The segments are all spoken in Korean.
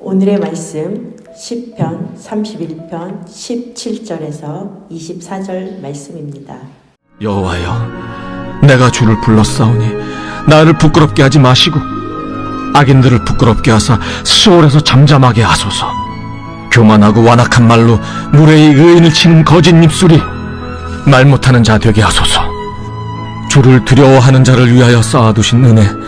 오늘의 말씀 10편 31편 17절에서 24절 말씀입니다. 여호와여, 내가 주를 불렀사오니 나를 부끄럽게 하지 마시고 악인들을 부끄럽게 하사 수월에서 잠잠하게 하소서. 교만하고 완악한 말로 무례히 의인을 치는 거짓 입술이 말 못하는 자 되게 하소서. 주를 두려워하는 자를 위하여 쌓아두신 은혜, 곧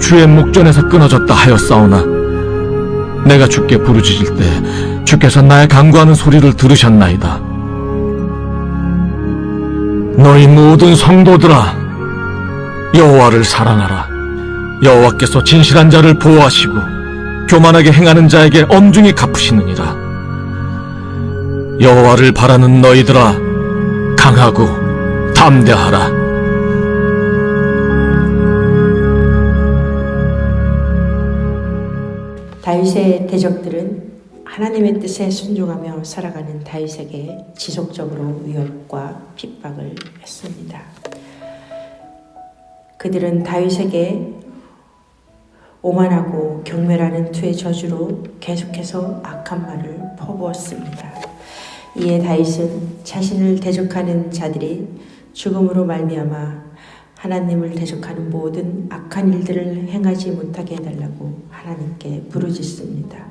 주의 목전에서 끊어졌다 하였사오나 내가 주께 부르짖을 때 주께서 나의 간구하는 소리를 들으셨나이다. 너희 모든 성도들아 여호와를 사랑하라. 여호와께서 진실한 자를 보호하시고 교만하게 행하는 자에게 엄중히 갚으시느니라. 여호와를 바라는 너희들아 강하고 담대하라. 다윗의 대적들은 하나님의 뜻에 순종하며 살아가는 다윗에게 지속적으로 위협과 핍박을 했습니다. 그들은 다윗에게 오만하고 경멸하는 투의 저주로 계속해서 악한 말을 퍼부었습니다. 이에 다윗은 자신을 대적하는 자들이 죽음으로 말미암아 하나님을 대적하는 모든 악한 일들을 행하지 못하게 해달라고 하나님께 부르짖습니다.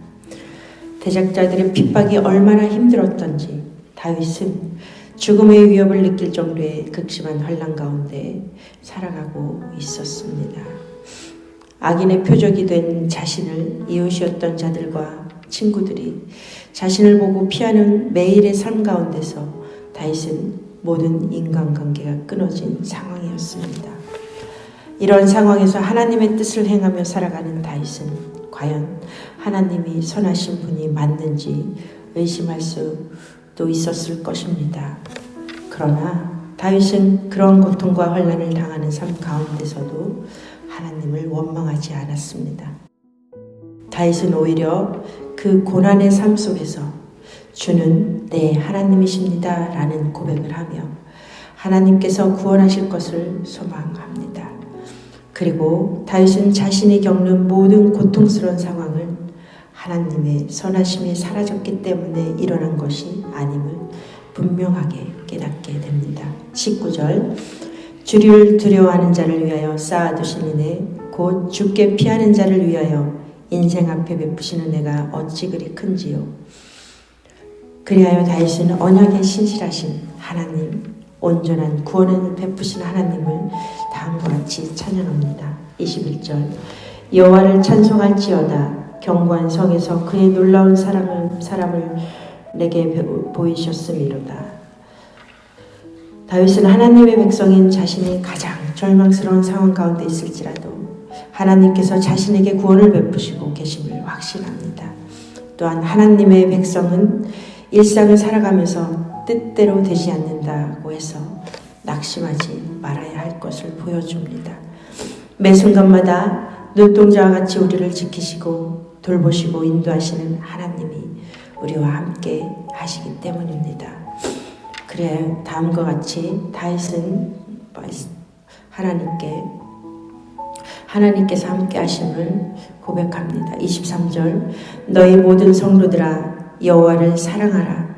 대적자들의 핍박이 얼마나 힘들었던지 다윗은 죽음의 위협을 느낄 정도의 극심한 환란 가운데 살아가고 있었습니다. 악인의 표적이 된 자신을 이웃이었던 자들과 친구들이 자신을 보고 피하는 매일의 삶 가운데서 다윗은 모든 인간관계가 끊어진 상황이었습니다. 이런 상황에서 하나님의 뜻을 행하며 살아가는 다윗은 과연 하나님이 선하신 분이 맞는지 의심할 수도 있었을 것입니다. 그러나 다윗은 그런 고통과 환란을 당하는 삶 가운데서도 하나님을 원망하지 않았습니다. 다윗은 오히려 그 고난의 삶 속에서 주는 내 하나님이십니다. 라는 고백을 하며 하나님께서 구원하실 것을 소망합니다. 그리고 다윗은 자신이 겪는 모든 고통스러운 상황을 하나님의 선하심이 사라졌기 때문에 일어난 것이 아님을 분명하게 깨닫게 됩니다. 19절 주를 두려워하는 자를 위하여 쌓아두신 은혜 곧 죽게 피하는 자를 위하여 인생 앞에 베푸시는 내가 어찌 그리 큰지요. 그리하여 다윗은 언약에 신실하신 하나님, 온전한 구원을 베푸신 하나님을 다음과 같이 찬양합니다. 21절 여호와를 찬송할지어다 견고한 성에서 그의 놀라운 사랑을 사람을 내게 보이셨음이로다. 다윗은 하나님의 백성인 자신이 가장 절망스러운 상황 가운데 있을지라도 하나님께서 자신에게 구원을 베푸시고 계심을 확신합니다. 또한 하나님의 백성은 일상을 살아가면서 뜻대로 되지 않는다고 해서 낙심하지 말아야 할 것을 보여줍니다. 매 순간마다 눈동자와 같이 우리를 지키시고 돌보시고 인도하시는 하나님이 우리와 함께 하시기 때문입니다. 그래 다음과 같이 다윗은 하나님께 하나님께서 함께 하심을 고백합니다. 23절 너희 모든 성도들아 여호와를 사랑하라.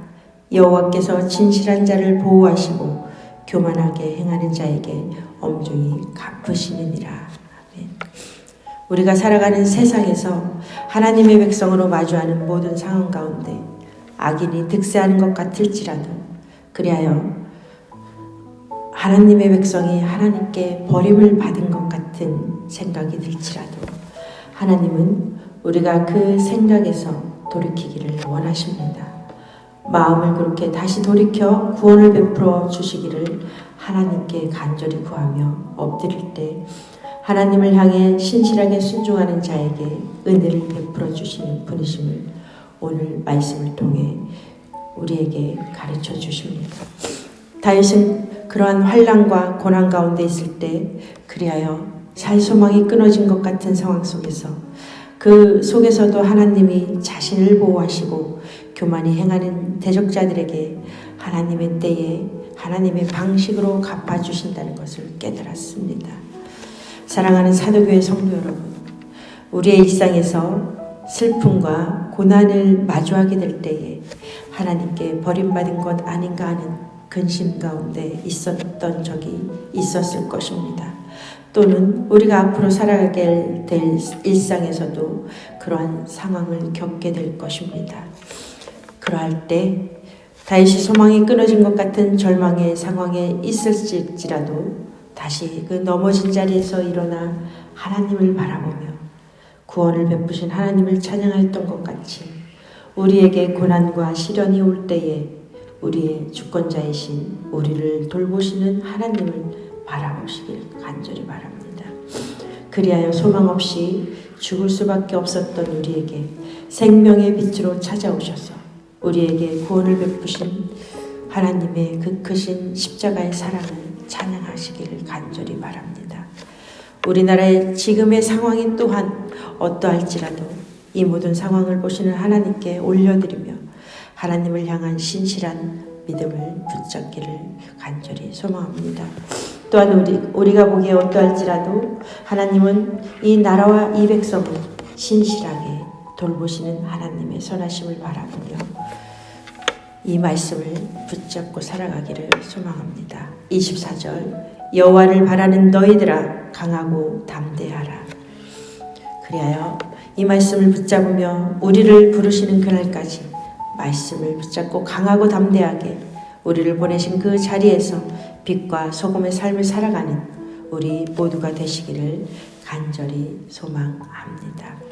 여호와께서 진실한 자를 보호하시고 교만하게 행하는 자에게 엄중히 갚으시느니라. 아멘. 우리가 살아가는 세상에서 하나님의 백성으로 마주하는 모든 상황 가운데 악인이 득세하는 것 같을지라도 그리하여 하나님의 백성이 하나님께 버림을 받은 것 같은 생각이 들지라도 하나님은 우리가 그 생각에서 돌이키기를 원하십니다. 마음을 그렇게 다시 돌이켜 구원을 베풀어 주시기를 하나님께 간절히 구하며 엎드릴 때 하나님을 향해 신실하게 순종하는 자에게 은혜를 베풀어 주시는 분이심을 오늘 말씀을 통해 우리에게 가르쳐 주십니다. 다윗은 그러한 환란과 고난 가운데 있을 때 그리하여 살 소망이 끊어진 것 같은 상황 속에서 그 속에서도 하나님이 자신을 보호하시고 교만이 행하는 대적자들에게 하나님의 때에 하나님의 방식으로 갚아주신다는 것을 깨달았습니다. 사랑하는 사도교회 성도 여러분, 우리의 일상에서 슬픔과 고난을 마주하게 될 때에 하나님께 버림받은 것 아닌가 하는 근심 가운데 있었던 적이 있었을 것입니다. 또는 우리가 앞으로 살아가게 될 일상에서도 그러한 상황을 겪게 될 것입니다. 그러할 때 다시 소망이 끊어진 것 같은 절망의 상황에 있을지라도 다시 그 넘어진 자리에서 일어나 하나님을 바라보며 구원을 베푸신 하나님을 찬양했던 것 같이 우리에게 고난과 시련이 올 때에 우리의 주권자이신 우리를 돌보시는 하나님을 바라보시길 간절히 바랍니다. 그리하여 소망 없이 죽을 수밖에 없었던 우리에게 생명의 빛으로 찾아오셔서 우리에게 구원을 베푸신 하나님의 그 크신 십자가의 사랑을 찬양하시기를 간절히 바랍니다. 우리나라의 지금의 상황이 또한 어떠할지라도 이 모든 상황을 보시는 하나님께 올려드리며 하나님을 향한 신실한 믿음을 붙잡기를 간절히 소망합니다. 또한 우리, 우리가 보기에 어떠할지라도 하나님은 이 나라와 이 백성을 신실하게 돌보시는 하나님의 선하심을 바라보며 이 말씀을 붙잡고 살아가기를 소망합니다. 24절 여호와를 바라는 너희들아 강하고 담대하라. 그리하여 이 말씀을 붙잡으며 우리를 부르시는 그날까지 말씀을 붙잡고 강하고 담대하게 우리를 보내신 그 자리에서 빛과 소금의 삶을 살아가는 우리 모두가 되시기를 간절히 소망합니다.